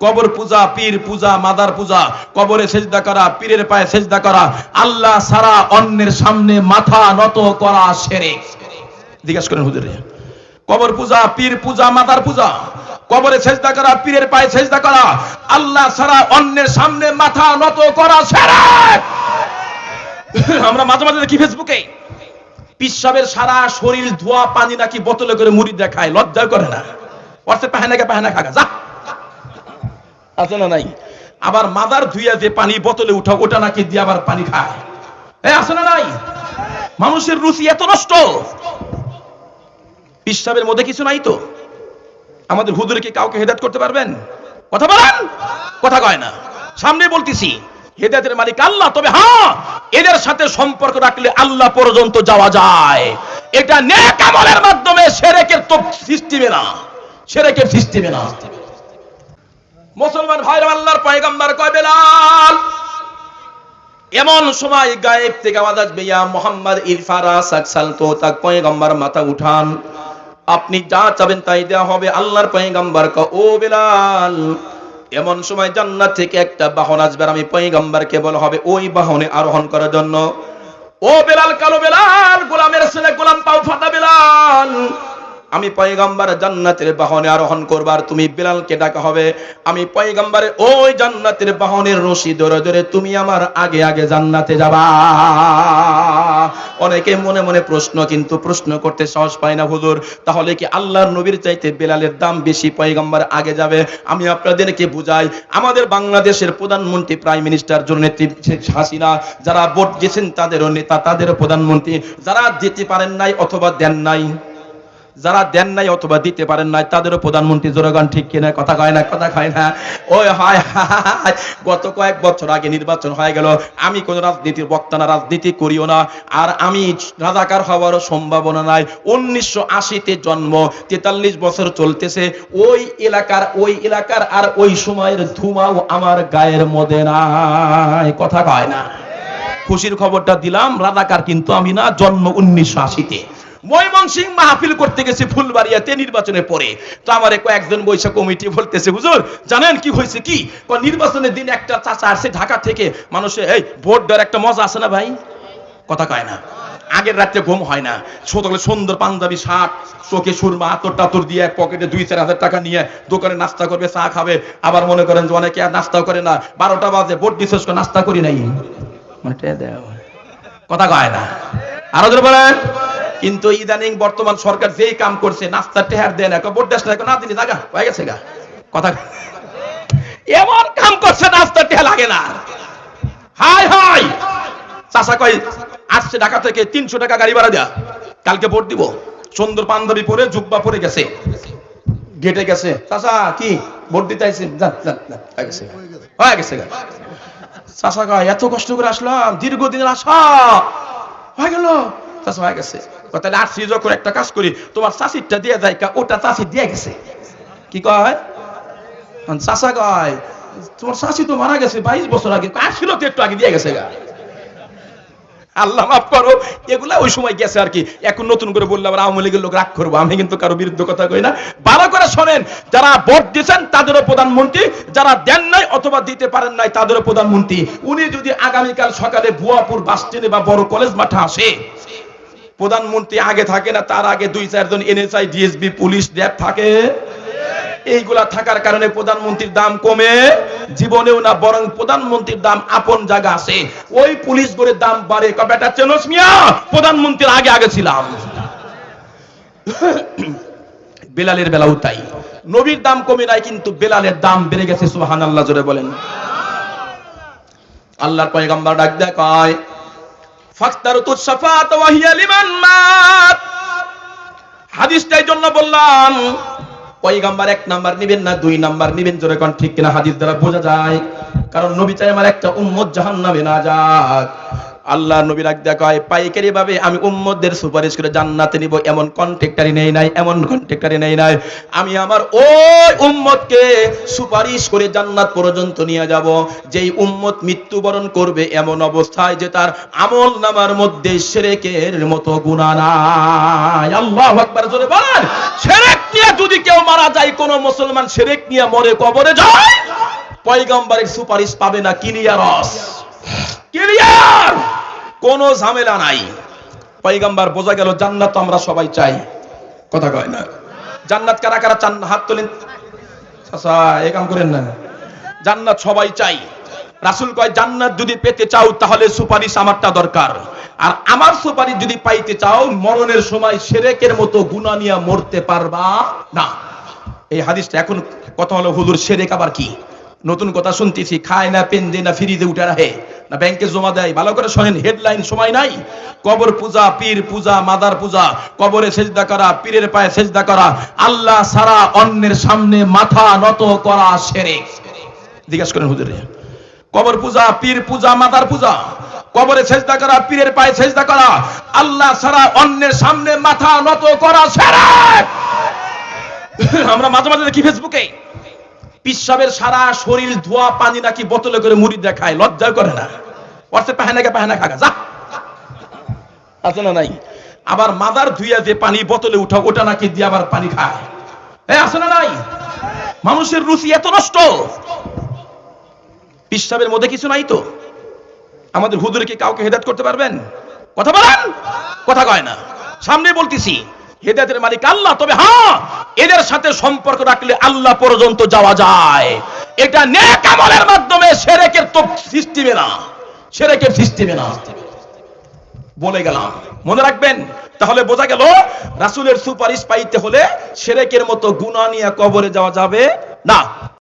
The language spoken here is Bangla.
কবর পূজা, পীর পূজা, মাদার পূজা, কবরে সেজদা করা, পীরের পায়ে সেজদা করা, আল্লাহ সারা অন্যের সামনে মাথা নত করা শিরক জিজ্ঞাসা করেন হুজুরে, কবর পূজা, পীর পূজা মাতার পূজা, কবরে সেজদা করা, পীরের পায়ে সেজদা করা, আল্লাহ ছাড়া অন্যের সামনে মাথা নত করা শিরক আমরা মাঝে মাঝে দেখি ফেসবুকে পিসাবের সারা শরীর ধোয়া পানি নাকি বোতলে করে মুড়ি দেখায় লজ্জা করে না। অর্থে পাহেনাকে পাহেনা খাগা, যা। আছে না নাই? আবার মাদার ধুইয়া যে পানি বোতলে উঠা ওটা নাকি দিয়ে আবার পানি খায়। এ, আছে না নাই? মানুষের রুচি এত নষ্ট। পিসাবের মধ্যে কিছু নাই তো? আমাদের হুজুরে কি কাউকে হেদায়েত করতে পারবেন? কথা বলেন? কথা কয় না। সামনে বলতেছি, হেদায়েতের মালিক আল্লাহ, তবে হ্যাঁ এদের সাথে সম্পর্ক রাখলে আল্লাহ পর্যন্ত যাওয়া যায়। এটা নেক আমলের মাধ্যমে সেরেকের তো সিস্টেমে না। সেরেকের সিস্টেমে না। মুসলমান ভাইরা আল্লাহর পয়গম্বর কয়, বেলাল, এমন সময় গায়েব থেকে আওয়াজ আসবে, ইয়া মোহাম্মদ ইরফারা সাকসাল তো তাক পয়গম্বর মাথা উঠান। আপনি যা চাবেন তাই দেওয়া হবে, আল্লাহর পয়গম্বর ক, ও বেলাল, এমন সময় জান্নাত থেকে একটা বাহন আসবে আমি পয়গম্বরকে বলা হবে, ওই বাহনে আরোহণ করার জন্য। ও বেলাল, কালো বেলাল, গোলামের ছেলে গোলাম পাও ফাটা বেলাল আমি পয়গম্বর জান্নাতের বাহনে আরোহণ করবার তুমি বেলালকে ডাকা হবে। আমি পয়গম্বরের ওই জান্নাতের বাহনের রশি ধরে ধরে তুমি আমার আগে আগে জান্নাতে যাবা। অনেকে মনে মনে প্রশ্ন, কিন্তু প্রশ্ন করতে সাহস পায় না হুজুর। তাহলে কি আল্লাহর নবীর চাইতে বেলালের দাম বেশি পয়গম্বর আগে যাবে? আমি আপনাদেরকে বুঝাই, আমাদের বাংলাদেশের প্রধানমন্ত্রী প্রাইম মিনিস্টার জন্য হাসিনা, যারা ভোট দিয়েছেন তাদেরও নেতা, তাদেরও প্রধানমন্ত্রী, যারা দিতে পারেন নাই অথবা দেন নাই যারা দেন নাই অথবা দিতে পারেন নাই, তাদেরও প্রধানমন্ত্রী জোরগান ঠিক কিনা, কথা কয় না, কথা কয় না। ওই হয় গত কয়েক বছর আগে নির্বাচন হয়ে গেল, আমি কোন রাজনীতির বক্তা না, রাজনীতি করিও না, আর আমি রাজাকার হওয়ারও সম্ভাবনা নাই। উনিশশো আশিতে জন্ম, তেতাল্লিশ বছর চলতেছে, ওই এলাকার ওই এলাকার আর ওই সময়ের ধুমাও আমার গায়ের মধ্যে নাই, কথা কয় না। খুশির খবরটা দিলাম, রাজাকার কিন্তু আমি না, জন্ম উনিশশো আশিতে। ময়মনসিং মাহফিল করতে গেছি ফুলবাড়িয়াতে নির্বাচনের পরে। তো আমার কয়েকজন বৈশাখ কমিটি বলতেছে, হুজুর, জানেন কি হয়েছে কি? নির্বাচনের দিন একটা চাচা আসছে ঢাকা থেকে, মানুষে, এই, ভোট দেওয়ার একটা মজা আছে না ভাই? কথা কয় না। আগের রাত্রে ঘুম হয় না। সকালে সুন্দর পাঞ্জাবি শার্ট, চোখে সুরমা, আতর টাতর দিয়ে পকেটে দুই, চার হাজার টাকা নিয়ে দোকানে নাস্তা করবে, চা খাবে। আবার মনে করেন যে অনেকে আর নাস্তাও করে না। বারোটা বাজে, ভোট বিশেষ করে নাস্তা করি নাই। কথা কয় না। আরও বলেন। কিন্তু ইদানিং বর্তমান সরকার যেই কাম করছে নাস্তা টেহার দেন এক ভোট দেশ না দিনি জাগা হয়ে গেছে গা। কথা এমন কাম করছে নাস্তা টেহা লাগে না। হাই হাই। চাষা কয় আসছে ঢাকা থেকে তিনশো টাকা গাড়ি ভাড়া দেয়া। কালকে ভোট দিব। সুন্দর পাঞ্জাবি পরে জুব্বা পরে গেছে। গেটে গেছে। চাষা কি? ভোট দিতে যান, হয়ে গেছে হয়ে গেছে গা। চাষা কয় এত কষ্ট করে আসলাম দীর্ঘদিনের আশা। হয়ে গেল। চাষা হয়ে গেছে। তাহলে আসছি যখন একটা কাজ করি, তোমার চাষিরটা দিয়ে যায় ওটা চাষি দিয়ে গেছে। কি কয় চাষা কয়, তোমার শাশি তো মারা গেছে বাইশ বছর আগে। আসছিল তো একটু আগে দিয়ে গেছে গা। আল্লাহ মাফ করো, এগুলা ওই সময় গেছে আর কি। এখন নতুন করে বললে আবার আওয়ামী লীগের লোক রাগ করব। আমি কিন্তু কারও বিরুদ্ধে কথা কই না। ভালো করে শোনেন, যারা ভোট দিয়েছেন তাদেরও প্রধানমন্ত্রী, যারা দেন নাই অথবা দিতে পারেন নাই তাদেরও প্রধানমন্ত্রী। উনি যদি আগামীকাল সকালে ভুয়াপুর বাস বা বড় কলেজ মাঠে আসে প্রধানমন্ত্রী আগে থাকে না, তার আগে দুই, চারজন এনএসআই ডিএসবি পুলিশ র্যাব থাকে। এইগুলা থাকার কারণে প্রধানমন্ত্রীর দাম কমে, জীবনেও না, বরং প্রধানমন্ত্রীর দাম আপন জায়গা আছে। ওই পুলিশ করে দাম বাড়ে। বেটা চেনস মিয়া প্রধানমন্ত্রীর আগে আগে ছিলাম। বেলালের বেলাও তাই। নবীর দাম কমে নাই, কিন্তু বেলালের দাম বেড়ে গেছে সুহান আল্লাহ জোরে বলেন। আল্লাহর পয়গম্বর ডাক দেয়, কয় জন্য বললাম এক নাম্বার নিবেন না, দুই নাম্বার ঠিক কিনা হাদিস বোঝা যায়। কারণ নবী চাই আমার একটা উম্মত জাহান্নামে না যাক। আল্লাহ নবী রাখ দেখায় পাইকারি ভাবে আমি উম্মতদের সুপারিশ করে জান্নাতে নিব, এমন কন্ট্রাক্টরি নেই নাই, এমন কন্ট্রাক্টরি নেই নাই। আমি আমার ওই উম্মতকে সুপারিশ করে জান্নাত পর্যন্ত নিয়ে যাব। যেই উম্মত মৃত্যুবরণ করবে এমন অবস্থায় যে তার আমল নামার মধ্যে সেরেকের মতো গুনাহ নাই। আল্লাহু আকবার, জোরে বলেন সেরেক নিয়ে যদি কেউ মারা যায়, কোন মুসলমান সেরেক নিয়ে মরে কবরে যায়, পয়গম্বরের সুপারিশ পাবে না ক্লিয়ারস ক্লিয়ার কোনো ঝামেলা নাই। পয়গম্বর বোঝা গেল, জান্নাত আমরা সবাই চাই। কথা কয় না? জান্নাত কারা কারা চান? হাত তোলেন। এ কাম করেন না। জান্নাত সবাই চাই। রাসূল কয়, জান্নাত যদি পেতে চাও, তাহলে সুপারিশ আমারটা দরকার। আর আমার সুপারিশ যদি পাইতে চাও, মরণের সময় সেরেকের মতো গুনাহ নিয়ে মরতে পারবা না। এই হাদিসটা এখন কথা হলো, হুজুর, সেরেক আবার কি? নতুন কথা শুনতেছি, খায় না পেন দেয় না ফ্রিতে উঠে রাখে। না ব্যাংকে জমা দেয়, ভালো করে শোনেন হেডলাইন সময় নাই। কবর পূজা, পীর পূজা, মাদার পূজা, কবরে সেজদা করা, পীরের পায়ে সেজদা করা, আল্লাহ সারা অন্যের সামনে মাথা নত করা সেরেক। জিজ্ঞাসা করেন হুজুরে, কবর পূজা, পীর পূজা, মাদার পূজা, কবরে সেজদা করা, পীরের পায়ে সেজদা করা, আল্লাহ সারা অন্যের সামনে মাথা নত করা সেরেক। আমরা মাঝে মাঝে দেখি ফেসবুকে পিসাবের সারা শরীর ধোয়া পানি নাকি বোতলে করে মুড়ি দেখায়, লজ্জা করে না। অর্থে পাহেনাকে পাহেনা খাগা, যা। আছে না নাই? আবার মাদার ধুইয়া যে পানি বোতলে উঠা ওটা নাকি দিয়ে আবার পানি খায়। হ্যাঁ আছে না নাই? মানুষের রুচি এত নষ্ট। পিসাবের মধ্যে কিছু নাই তো? আমাদের হুজুরে কি কাউকে হেদাত করতে পারবেন? কথা বলেন? কথা কয় না। সামনে বলতেছি হেদায়েতের মালিক আল্লাহ, তবে হ্যাঁ এদের সাথে সম্পর্ক রাখলে আল্লাহ পর্যন্ত যাওয়া যায়। এটা নেক আমলের মাধ্যমে সেরেকের তো সিস্টেমে না, সেরেকের সিস্টেমে না। বলে গেলাম, মনে রাখবেন? তাহলে বোঝা গেল, রাসুলের সুপারিশ পাইতে হলে সেরেকের মতো গুনাহ নিয়ে কবরে যাওয়া যাবে না।